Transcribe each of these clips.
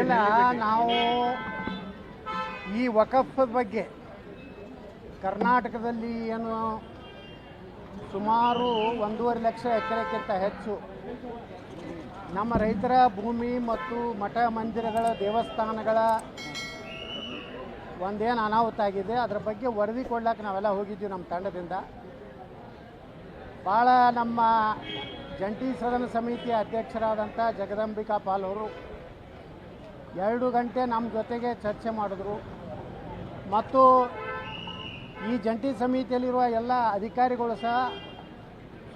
ಇಲ್ಲ ನಾವು ಈ ವಕಫ್ ಬಗ್ಗೆ ಕರ್ನಾಟಕದಲ್ಲಿ ಏನು ಸುಮಾರು ಒಂದೂವರೆ ಲಕ್ಷ ಎಕರೆಕ್ಕಿಂತ ಹೆಚ್ಚು ನಮ್ಮ ರೈತರ ಭೂಮಿ ಮತ್ತು ಮಠ ಮಂದಿರಗಳ ದೇವಸ್ಥಾನಗಳ ಒಂದೇನು ಅನಾಹುತ ಆಗಿದೆ, ಅದರ ಬಗ್ಗೆ ವರದಿ ಕೊಡ್ಲಿಕ್ಕೆ ನಾವೆಲ್ಲ ಹೋಗಿದ್ದೀವಿ ನಮ್ಮ ತಂಡದಿಂದ. ಭಾಳ ನಮ್ಮ ಜಂಟಿ ಸದನ ಸಮಿತಿಯ ಅಧ್ಯಕ್ಷರಾದಂಥ ಜಗದಂಬಿಕಾ ಪಾಲ್ ಅವರು ಎರಡು ಗಂಟೆ ನಮ್ಮ ಜೊತೆಗೆ ಚರ್ಚೆ ಮಾಡಿದ್ರು. ಮತ್ತು ಈ ಜಂಟಿ ಸಮಿತಿಯಲ್ಲಿರುವ ಎಲ್ಲ ಅಧಿಕಾರಿಗಳು ಸಹ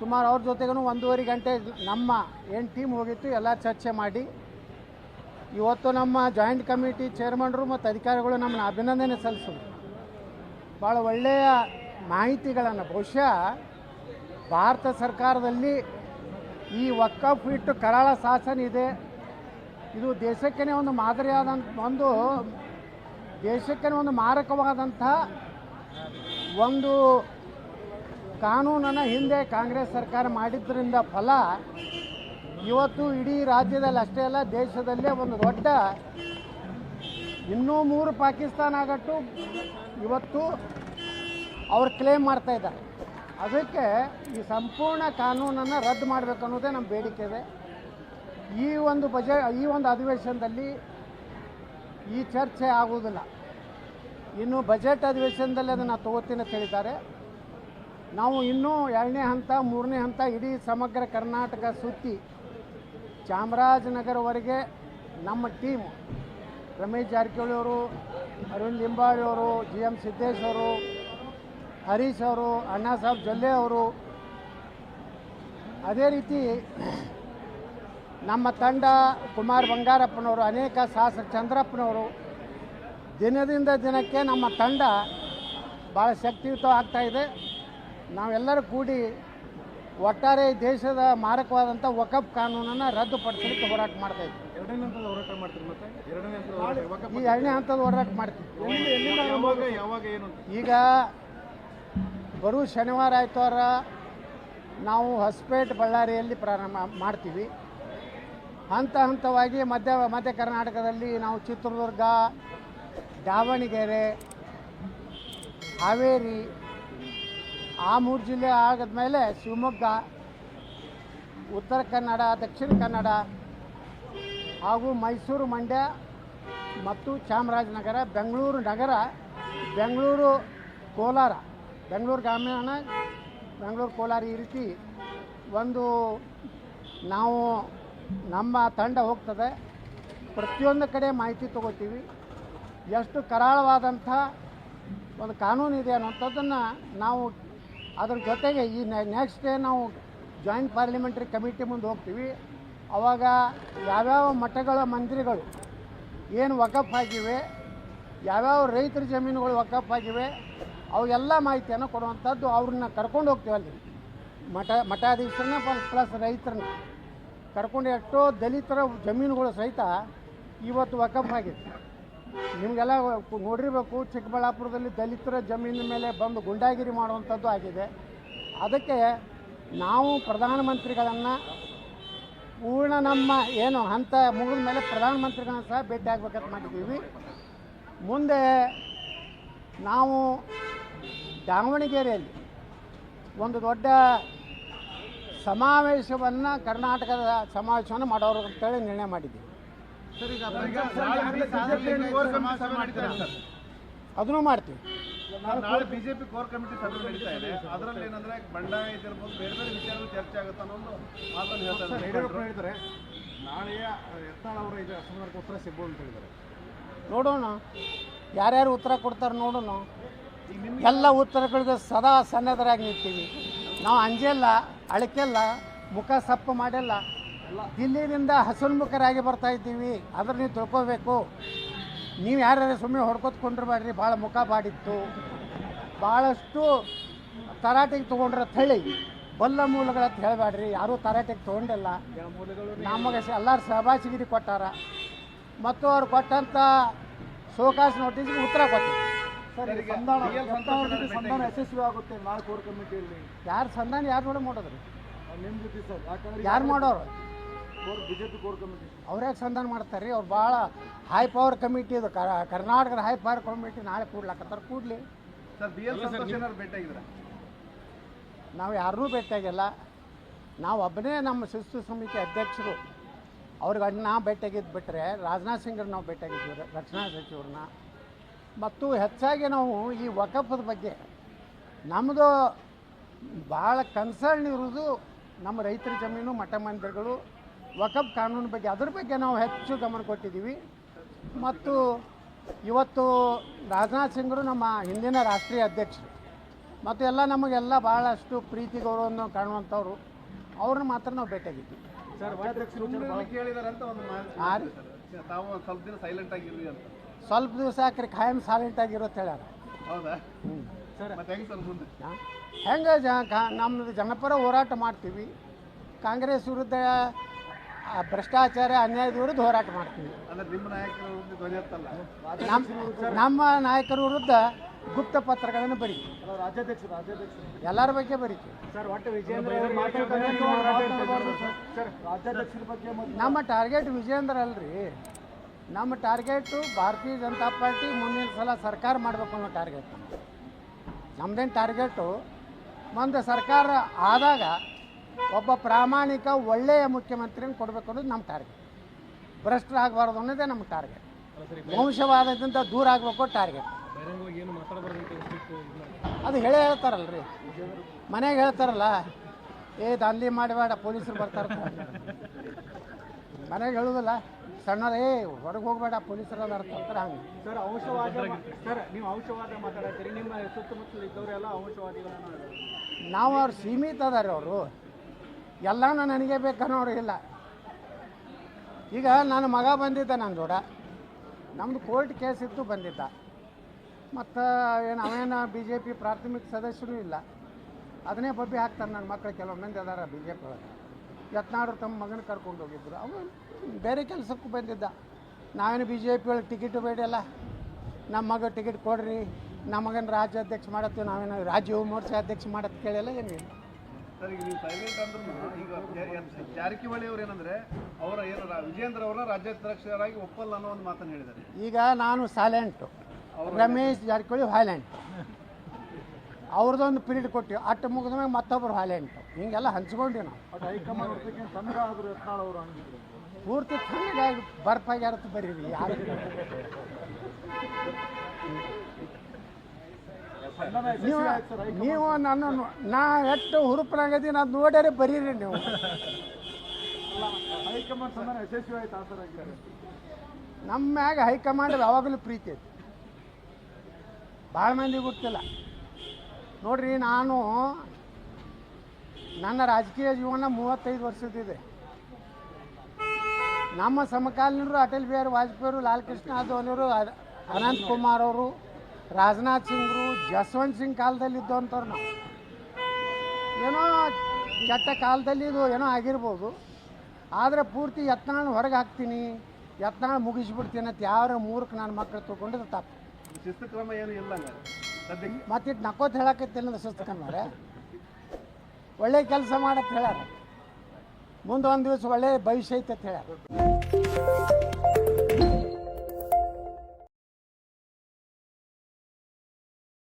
ಸುಮಾರು ಅವ್ರ ಜೊತೆಗೂ ಒಂದೂವರೆ ಗಂಟೆ ನಮ್ಮ ಏನು ಟೀಮ್ ಹೋಗಿತ್ತು ಎಲ್ಲ ಚರ್ಚೆ ಮಾಡಿ. ಇವತ್ತು ನಮ್ಮ ಜಾಯಿಂಟ್ ಕಮಿಟಿ ಚೇರ್ಮನ್ರು ಮತ್ತು ಅಧಿಕಾರಿಗಳು ನಮ್ಮನ್ನು ಅಭಿನಂದನೆ ಸಲ್ಲಿಸಿದ್ರು. ಭಾಳ ಒಳ್ಳೆಯ ಮಾಹಿತಿಗಳನ್ನು ಬಹುಶಃ ಭಾರತ ಸರ್ಕಾರದಲ್ಲಿ ಈ ವಕ್ಕಫ್ ಇಟ್ಟು ಕರಾಳ ಶಾಸನ ಇದೆ. ಇದು ದೇಶಕ್ಕೇ ಒಂದು ಮಾದರಿಯಾದಂಥ ಒಂದು ದೇಶಕ್ಕೇ ಒಂದು ಮಾರಕವಾದಂಥ ಒಂದು ಕಾನೂನನ್ನು ಹಿಂದೆ ಕಾಂಗ್ರೆಸ್ ಸರ್ಕಾರ ಮಾಡಿದ್ದರಿಂದ ಫಲ ಇವತ್ತು ಇಡೀ ರಾಜ್ಯದಲ್ಲಿ ಅಷ್ಟೇ ಅಲ್ಲ, ದೇಶದಲ್ಲೇ ಒಂದು ದೊಡ್ಡ ಇನ್ನೂ ಮೂರು ಪಾಕಿಸ್ತಾನ ಆಗಟ್ಟು ಇವತ್ತು ಅವ್ರು ಕ್ಲೇಮ್ ಮಾಡ್ತಾ ಇದ್ದಾರೆ. ಅದಕ್ಕೆ ಈ ಸಂಪೂರ್ಣ ಕಾನೂನನ್ನು ರದ್ದು ಮಾಡಬೇಕು ಅನ್ನೋದೇ ನಮ್ಮ ಬೇಡಿಕೆ ಇದೆ ಈ ಒಂದು ಬಜೆಟ್ ಈ ಒಂದು ಅಧಿವೇಶನದಲ್ಲಿ ಈ ಚರ್ಚೆ ಆಗುವುದಿಲ್ಲ. ಇನ್ನು ಬಜೆಟ್ ಅಧಿವೇಶನದಲ್ಲಿ ಅದನ್ನು ತಗೋತೀನಿ ಅಂತ ಹೇಳಿದ್ದಾರೆ. ನಾವು ಇನ್ನೂ ಎರಡನೇ ಹಂತ, ಮೂರನೇ ಹಂತ ಇಡೀ ಸಮಗ್ರ ಕರ್ನಾಟಕ ಸುತ್ತಿ ಚಾಮರಾಜನಗರವರೆಗೆ ನಮ್ಮ ಟೀಮ್ ರಮೇಶ್ ಜಾರಕಿಹೊಳಿ ಅವರು ಅರವಿಂದ್ ಲಿಂಬಾಳಿ ಅವರು, ಜಿ ಎಂ ಸಿದ್ದೇಶ್ ಅವರು ಹರೀಶ್ ಅವರು ಅಣ್ಣಾ ಸಾಹೇಬ್ ಜೊಲ್ಲೆ ಅವರು ಅದೇ ರೀತಿ ನಮ್ಮ ತಂಡ ಕುಮಾರ್ ಬಂಗಾರಪ್ಪನವರು ಅನೇಕ ಶಾಸಕ ಚಂದ್ರಪ್ಪನವರು ದಿನದಿಂದ ದಿನಕ್ಕೆ ನಮ್ಮ ತಂಡ ಭಾಳ ಶಕ್ತಿಯುತ ಆಗ್ತಾ ಇದೆ. ನಾವೆಲ್ಲರೂ ಕೂಡಿ ಒಟ್ಟಾರೆ ದೇಶದ ಮಾರಕವಾದಂಥ ವಕಫ್ ಕಾನೂನನ್ನು ರದ್ದುಪಡಿಸಲಿಕ್ಕೆ ಹೋರಾಟ ಮಾಡ್ತಾ ಇದ್ದೀವಿ. ಎರಡನೇ ಹಂತದ ಹೋರಾಟ ಮಾಡ್ತೀರಿ ಮತ್ತೆ? ಎರಡನೇ ಹಂತದ ಹೋರಾಟ ಈ ಎರಡನೇ ಹಂತದ ಹೋರಾಟ ಮಾಡ್ತೀವಿ. ಈಗ ಬರುವ ಶನಿವಾರ, ಆಯ್ತವಾರ ನಾವು ಹೊಸಪೇಟೆ, ಬಳ್ಳಾರಿಯಲ್ಲಿ ಪ್ರಾರಂಭ ಮಾಡ್ತೀವಿ. ಹಂತ ಹಂತವಾಗಿ ಮಧ್ಯ ಮಧ್ಯ ಕರ್ನಾಟಕದಲ್ಲಿ ನಾವು ಚಿತ್ರದುರ್ಗ, ದಾವಣಗೆರೆ, ಹಾವೇರಿ ಆ ಮೂರು ಜಿಲ್ಲೆ ಆಗದ ಮೇಲೆ ಶಿವಮೊಗ್ಗ, ಉತ್ತರ ಕನ್ನಡ, ದಕ್ಷಿಣ ಕನ್ನಡ ಹಾಗೂ ಮೈಸೂರು ಮಂಡ್ಯ ಮತ್ತು ಚಾಮರಾಜನಗರ, ಬೆಂಗಳೂರು ನಗರ, ಬೆಂಗಳೂರು ಕೋಲಾರ. ಬೆಂಗಳೂರು ಗ್ರಾಮೀಣ, ಬೆಂಗಳೂರು ಕೋಲಾರ ಈ ರೀತಿ ಒಂದು ನಾವು ನಮ್ಮ ತಂಡ ಹೋಗ್ತದೆ. ಪ್ರತಿಯೊಂದು ಕಡೆ ಮಾಹಿತಿ ತಗೋತೀವಿ. ಎಷ್ಟು ಕರಾಳವಾದಂಥ ಒಂದು ಕಾನೂನು ಇದೆ ಅನ್ನೋಂಥದ್ದನ್ನು ನಾವು ಅದ್ರ ಜೊತೆಗೆ ಈ ನೆಕ್ಸ್ಟ್ ಡೇ ನಾವು ಜಾಯಿಂಟ್ ಪಾರ್ಲಿಮೆಂಟ್ರಿ ಕಮಿಟಿ ಮುಂದೆ ಹೋಗ್ತೀವಿ. ಅವಾಗ ಯಾವ್ಯಾವ ಮಠಗಳ ಮಂದಿರಗಳು ಏನು ವಕಫ್ ಆಗಿವೆ ಯಾವ್ಯಾವ ರೈತರ ಜಮೀನುಗಳು ವಕಫ್ ಆಗಿವೆ ಅವೆಲ್ಲ ಮಾಹಿತಿಯನ್ನು ಕೊಡುವಂಥದ್ದು ಅವ್ರನ್ನ ಕರ್ಕೊಂಡು ಹೋಗ್ತೀವಿ ಅಲ್ಲಿ. ಮಠ, ಮಠಾಧೀಶರನ್ನ ಪ್ಲಸ್ ರೈತರನ್ನ. ಕರ್ಕೊಂಡು ಎಷ್ಟೋ ದಲಿತರ ಜಮೀನುಗಳು ಸಹಿತ ಇವತ್ತು ವಕಫ್ ಆಗಿದೆ ನಿಮಗೆಲ್ಲ ನೋಡಿರಬೇಕು, ಚಿಕ್ಕಬಳ್ಳಾಪುರದಲ್ಲಿ ದಲಿತರ ಜಮೀನಿನ ಮೇಲೆ ಬಂದು ಗುಂಡಾಗಿರಿ ಮಾಡುವಂಥದ್ದು ಆಗಿದೆ. ಅದಕ್ಕೆ ನಾವು ಪ್ರಧಾನಮಂತ್ರಿಗಳನ್ನು ಪೂರ್ಣ ನಮ್ಮ ಏನು ಹಂತ ಮುಗಿದ ಮೇಲೆ ಪ್ರಧಾನಮಂತ್ರಿಗಳನ್ನ ಸಹ ಭೇಟಿ ಆಗಬೇಕಂತ ಮಾಡಿದ್ದೀವಿ. ಮುಂದೆ ನಾವು ದಾವಣಗೆರೆಯಲ್ಲಿ ಒಂದು ದೊಡ್ಡ ಸಮಾವೇಶವನ್ನು ಕರ್ನಾಟಕದ ಸಮಾವೇಶವನ್ನು ಮಾಡೋರು ಅಂತೇಳಿ ನಿರ್ಣಯ ಮಾಡಿದ್ದೀವಿ. ಅದನ್ನು ಮಾಡ್ತೀವಿ. ನಾಳೆ ಬಿಜೆಪಿ ಕೋರ್ ಕಮಿಟಿ ಸಭೆ ನಡೀತಾ ಇದೆ. ಅದರಲ್ಲಿ ಏನಂದ್ರೆ ಬಂಡಾಯ ಇದಿರ್ಬೋದು ಬೇರೆ ಬೇರೆ ವಿಚಾರಗಳು ಚರ್ಚೆ ಆಗುತ್ತೆ ಅನ್ನೋ ಒಂದು ಮಾತನ್ನು ಹೇಳ್ತಾರೆ ಯಡಿಯೂರಪ್ಪ ಹೇಳಿದ್ದಾರೆ ನಾಳೆಯ ಯತ್ನಾಳ್ ಅವರ ಇದು ಅಸಮಾಧಾನಕ್ಕೆ ಉತ್ತರ ಸಿಗ್ಬೋದು ಅಂತ ಹೇಳಿದ್ದಾರೆ. ನೋಡೋಣ. ಯಾರ್ಯಾರು ಉತ್ತರ ಕೊಡ್ತಾರೆ ನೋಡೋಣ. ಎಲ್ಲ ಉತ್ತರಗಳಿಗೆ ಸದಾ ಸನ್ನದರಾಗಿ ನಿಂತೀವಿ. ನಾವು ಅಂಜೆಲ್ಲ, ಅಳಕೆಲ್ಲ, ಮುಖ ಸಪ್ಪು ಮಾಡಿಲ್ಲ. ದಿಲ್ಲಿಯಿಂದ ಹಸನ್ಮುಖರಾಗಿ ಬರ್ತಾ ಇದ್ದೀವಿ. ಅದ್ರ ನೀವು ತಿಳ್ಕೋಬೇಕು. ನೀವು ಯಾರ್ಯಾರು ಸುಮ್ಮನೆ ಹೊಡ್ಕೊತ್ ಕೊಂಡ್ರಬೇಡ್ರಿ ಭಾಳ ಮುಖ ಬಾಡಿತ್ತು. ಭಾಳಷ್ಟು ತರಾಟೆಗೆ ತೊಗೊಂಡ್ರೆ ತಳಿ ಬಲ್ಲ ಮೂಲಗಳ ಅಂತ ಹೇಳಬೇಡ್ರಿ ಯಾರೂ ತರಾಟೆಗೆ ತೊಗೊಂಡಿಲ್ಲ. ನಮಗೆ ಎಲ್ಲರ ಸಹಭಾಗಿಗಿರಿ ಕೊಟ್ಟಾರ. ಮತ್ತು ಅವ್ರು ಕೊಟ್ಟಂಥ ಸೋಕಾಸ್ ನೋಟಿಸ್ಗೆ ಉತ್ತರ ಕೊಟ್ಟಿವಿ ಸಂಧಾನ ಯಶಸ್ವಿ ಆಗುತ್ತೆ ನಾಳೆ ಕೋರ್ ಕಮಿಟಿಯಲ್ಲಿ. ಯಾರು ಸಂಧಾನ ಯಾರು ನೋಡಿ ಮಾಡೋದ್ರಿ ನಿಮ್ಮ ಜೊತೆ ಸರ್ ಯಾಕಂದ್ರೆ ಯಾರು ಮಾಡೋರು? Core BJP core committee. ಅವ್ರ್ಯಾಕೆ ಸಂಧಾನ ಮಾಡ್ತಾರೆ ರೀ ಅವ್ರು ಭಾಳ ಹೈ ಪವರ್ ಕಮಿಟಿ ಇದು ಕರ- ಕರ್ನಾಟಕದ ಹೈ ಪವರ್ ಕಮಿಟಿ ನಾಳೆ ಕೂಡ್ಲಾಕತ್ತಾರ ಕೂಡ್ಲಿ. ಸರ್ ಬಿ ಎಲ್ ಸಂತೋಷ್ ಏನಾರು ಭೇಟಿಯಾಗಿದ್ರೆ ನಾವು ಯಾರನ್ನೂ ಭೇಟಿಯಾಗಿಲ್ಲ ನಾವು ಒಬ್ಬನೇ ನಮ್ಮ ಶಿಸ್ತು ಸಮಿತಿ ಅಧ್ಯಕ್ಷರು. ಅವ್ರಿಗೆ ಅಣ್ಣ ಭೇಟಿಯಾಗಿದ್ದು ಬಿಟ್ಟರೆ ರಾಜನಾಥ್ ಸಿಂಗ್ರ ನಾವು ಭೇಟಿಯಾಗಿದ್ವಿ ರಕ್ಷಣಾ ಸಚಿವರನ್ನ. ಮತ್ತು ಹೆಚ್ಚಾಗಿ ನಾವು ಈ ವಕಫದ ಬಗ್ಗೆ ನಮ್ಮದು ಭಾಳ ಕನ್ಸರ್ನ್ ಇರೋದು ನಮ್ಮ ರೈತರ ಜಮೀನು ಮಠ ಮಂದಿರಗಳು ವಕಫ್ ಕಾನೂನು ಬಗ್ಗೆ. ಅದ್ರ ಬಗ್ಗೆ ನಾವು ಹೆಚ್ಚು ಗಮನ ಕೊಟ್ಟಿದ್ದೀವಿ. ಮತ್ತು ಇವತ್ತು ರಾಜನಾಥ್ ಸಿಂಗ್ರು ನಮ್ಮ ಹಿಂದಿನ ರಾಷ್ಟ್ರೀಯ ಅಧ್ಯಕ್ಷರು. ಮತ್ತು ಎಲ್ಲ ನಮಗೆಲ್ಲ ಭಾಳಷ್ಟು ಪ್ರೀತಿ ಗೌರವವನ್ನು ಕಾಣುವಂಥವ್ರು. ಅವ್ರನ್ನ ಮಾತ್ರ ನಾವು ಭೇಟಿಯಾಗಿದ್ವಿ ಸರ್ ಕೇಳಿದಾರೆ ಅಂತ ಒಂದು. ತಾವು ಸ್ವಲ್ಪ ದಿನ ಸೈಲೆಂಟ್ ಆಗಿರ್ರಿ ಅಂತ. ಸ್ವಲ್ಪ ದಿವಸ ಹಾಕ್ರಿ ಖಾಯಂ ಸಾಲೆಂಟ್ ಆಗಿರೋದು ಹೇಳ್ಯಾರ. ಹೌದಾ? ಸರ್ ಮತ್ತೆ ಹೆಂಗ್ ಸರ್ ಮುಂದೆ? ಹೆಂಗೆ ಜ ಕಾ ನಮ್ಮದು ಜನಪರ ಹೋರಾಟ ಮಾಡ್ತೀವಿ. ಕಾಂಗ್ರೆಸ್ ವಿರುದ್ಧ ಆ, ಭ್ರಷ್ಟಾಚಾರ ಅನ್ಯಾಯದ ವಿರುದ್ಧ ಹೋರಾಟ ಮಾಡ್ತೀವಿ. ಅಂದ್ರೆ ನಿಮ್ಮ ನಾಯಕರ ವಿರುದ್ಧ ಧ್ವನಿ ಎತ್ತಲ್ಲ ನಮ್ಮ ನಮ್ಮ ನಾಯಕರ ವಿರುದ್ಧ ಗುಪ್ತ ಪತ್ರಗಳನ್ನು ಬರೀತೀವಿ ಎಲ್ಲರ ಬಗ್ಗೆ ಬರೀತೀವಿ ಸರ್ ಒಟ್ಟು ವಿಜೇಂದ್ರ ಸರ್. ರಾಜ್ಯಾಧ್ಯಕ್ಷರ ಬಗ್ಗೆ ನಮ್ಮ ಟಾರ್ಗೆಟ್ ವಿಜೇಂದ್ರ ಅಲ್ರಿ. ನಮ್ಮ ಟಾರ್ಗೆಟು ಭಾರತೀಯ ಜನತಾ ಪಾರ್ಟಿ ಮುಂದಿನ ಸಲ ಸರ್ಕಾರ ಮಾಡಬೇಕು ಅನ್ನೋ ಟಾರ್ಗೆಟ್. ನಮ್ಮದೇನು ಟಾರ್ಗೆಟು? ಮುಂದೆ ಸರ್ಕಾರ ಆದಾಗ ಒಬ್ಬ ಪ್ರಾಮಾಣಿಕ ಒಳ್ಳೆಯ ಮುಖ್ಯಮಂತ್ರಿನ ಕೊಡಬೇಕು ಅನ್ನೋದು ನಮ್ಮ ಟಾರ್ಗೆಟ್. ಭ್ರಷ್ಟರಾಗಬಾರ್ದು ಅನ್ನೋದೇ ನಮ್ಮ ಟಾರ್ಗೆಟ್. ವಂಶವಾದದಿಂದ ದೂರ ಆಗಬೇಕು ಟಾರ್ಗೆಟ್. ಅದು ಹೇಳೇ ಹೇಳ್ತಾರಲ್ರಿ. ಮನೆಗೆ ಹೇಳ್ತಾರಲ್ಲ ಏ ದಂಧೆ ಮಾಡಬೇಡ ಪೊಲೀಸರು ಬರ್ತಾರೆ. ಮನೆಗೆ ಹೇಳುದಿಲ್ಲ. ಸಣ್ಣವ್ರು ಏ ಹೊರಗೆ ಹೋಗ್ಬೇಡ ಪೊಲೀಸರು ಅರ್ಥ ಹಂಗೆ. ಸರ್ ಅಂಶವಾದ ಸರ್ ನೀವು ಅಂಶವಾದ ಮಾತಾಡತ್ತೀರಿ ನಿಮ್ಮ ಸುತ್ತಮುತ್ತಲು ಇದ್ದವರೆಲ್ಲ ಅಂಶವಾದಿಗಳನ್ನ ನಾವು ಅವ್ರು ಸೀಮಿತ ಅದಾರೆ ಅವರು. ಎಲ್ಲಾನು ನನಗೆ ಬೇಕನ್ನೋರು ಇಲ್ಲ. ಈಗ ನನ್ನ ಮಗ ಬಂದಿದ್ದ ನನ್ನ ಜೋಡ. ನಮ್ಮದು ಕೋರ್ಟ್ ಕೇಸ್ ಇತ್ತು ಬಂದಿದ್ದ. ಮತ್ತು ಏನು ಅವೇನು ಬಿ ಜೆ ಪಿ ಪ್ರಾಥಮಿಕ ಸದಸ್ಯರು ಇಲ್ಲ. ಅದನ್ನೇ ಬಬ್ಬಿ ಹಾಕ್ತಾರೆ ನನ್ನ ಮಕ್ಕಳು ಕೆಲವು ಮಂದಿ ಅದಾರ ಬಿ ಜೆ ಪಿ ಒಳಗೆ. ಯತ್ನಾಡ್ರು ತಮ್ಮ ಮಗನ ಕರ್ಕೊಂಡು ಹೋಗಿದ್ರು. ಅವನು ಬೇರೆ ಕೆಲಸಕ್ಕೂ ಬಂದಿದ್ದ. ನಾವೇನು ಬಿ ಜೆ ಪಿ ಒಳಗೆ ಟಿಕೆಟು ಬೇಡಲ್ಲ. ನಮ್ಮ ಮಗ ಟಿಕೆಟ್ ಕೊಡ್ರಿ. ನಮ್ಮ ಮಗನ ರಾಜ್ಯಾಧ್ಯಕ್ಷ ಮಾಡತ್ತೀವಿ. ನಾವೇನು ರಾಜ್ಯ ಮೋರ್ಚಾ ಅಧ್ಯಕ್ಷ ಮಾಡತ್ ಕೇಳಿಲ್ಲ ಏನಿಲ್ಲ ಜಾರಕಿಹೊಳಿ ಅವ್ರು ಏನಂದ್ರೆ ಅವರ ಏನು ವಿಜೇಂದ್ರ ರಾಜ್ಯ ರಾಜ್ಯಾಧ್ಯಕ್ಷರಾಗಿ ಒಪ್ಪಲ್ಲ ಅನ್ನೋ ಒಂದು ಮಾತನ್ನು ಹೇಳಿದ್ದಾರೆ. ಈಗ ನಾನು ಸೈಲೆಂಟು ರಮೇಶ್ ಜಾರಕಿಹೊಳಿ ವೈಲೆಂಟ್ ಅವ್ರದ್ದೊಂದು ಪೀರಿಯಡ್ ಕೊಟ್ಟಿವಿ. ಅಟ್ಟು ಮುಗಿದ ಮ್ಯಾಗ ಮತ್ತೊಬ್ರು ವೈಲೆಂಟು ಹಿಂಗೆಲ್ಲ ಹಂಚ್ಕೊಂಡಿ ನಾವು. ಹೈಕಮಾಂಡ್ ತಂದ್ರ ಆದ್ರು ಯತ್ನಾಳ್ ಅವರು ಹಂಗಿದ್ರು. ಪೂರ್ತಿ ತಣ್ಣಗಾಗಿ ಬರ್ಫಾಗ್ಯಾರತ್ತು ಬರೀರಿ ಯಾರು ನೀವು ನೀವು ನಾನು ನಾ ಎಷ್ಟು ಹುರುಪನಾಗದೀನಿ ಅದು ನೋಡ್ಯಾರೆ ಬರೀರಿ ನೀವು. ಹೈಕಮಾಂಡ್ ಸಂಧಾನ ಯಶಸ್ವಿ ಆಯ್ತು ಆ ಸರ್ ಆಗಿದ್ದಾರೆ ನಮ್ಮ ಮ್ಯಾಗ ಹೈಕಮಾಂಡ್ ಯಾವಾಗಲೂ ಪ್ರೀತಿ ಐತಿ. ಭಾಳ ಮಂದಿ ಗೊತ್ತಿಲ್ಲ ನೋಡ್ರಿ ನಾನು ನನ್ನ ರಾಜಕೀಯ ಜೀವನ ಮೂವತ್ತೈದು ವರ್ಷದಿದೆ ನಮ್ಮ ಸಮಕಾಲೀನರು ಅಟಲ್ ಬಿಹಾರಿ ವಾಜಪೇಯಿ ಲಾಲ್ ಕೃಷ್ಣ ಅದ್ವಾನಿಯವರು ಅನಂತ್ ಕುಮಾರ್ ಅವರು ರಾಜನಾಥ್ ಸಿಂಗ್ರು ಜಸ್ವಂತ್ ಸಿಂಗ್ ಕಾಲದಲ್ಲಿ ಇದ್ದವಂಥವ್ರು ನಾವು. ಏನೋ ಕೆಟ್ಟ ಕಾಲದಲ್ಲಿ ಇದು ಏನೋ ಆಗಿರ್ಬೋದು. ಆದರೆ ಪೂರ್ತಿ ಯತ್ನಾಳ್ ಹೊರಗೆ ಹಾಕ್ತೀನಿ ಯತ್ನಾಳ್ ಮುಗಿಸ್ಬಿಡ್ತೀನಿ ಅಂತ ಯಾರ ಮೂರಕ್ಕೆ ನಾನು ಮಕ್ಕಳು ತೊಗೊಂಡಿದ್ದು ತಪ್ಪು. ಶಿಸ್ತು ಕ್ರಮ ಏನು ಇಲ್ಲ ಮತ್ತೆ ಸದ್ಯಕ್ಕೆ. ಮತ್ತಿಟ್ಟು ನಕ್ಕೋತ್ ಕ್ರಮ ಒಳ್ಳೆ ಕೆಲಸ ಮಾಡತ್ ಹೇಳ್ಯಾರ. ಮುಂದೆ ಒಂದು ದಿವಸ ಒಳ್ಳೆ ಭವಿಷ್ಯ ಐತೆ ಅಂತ ಹೇಳ್ಯಾರ.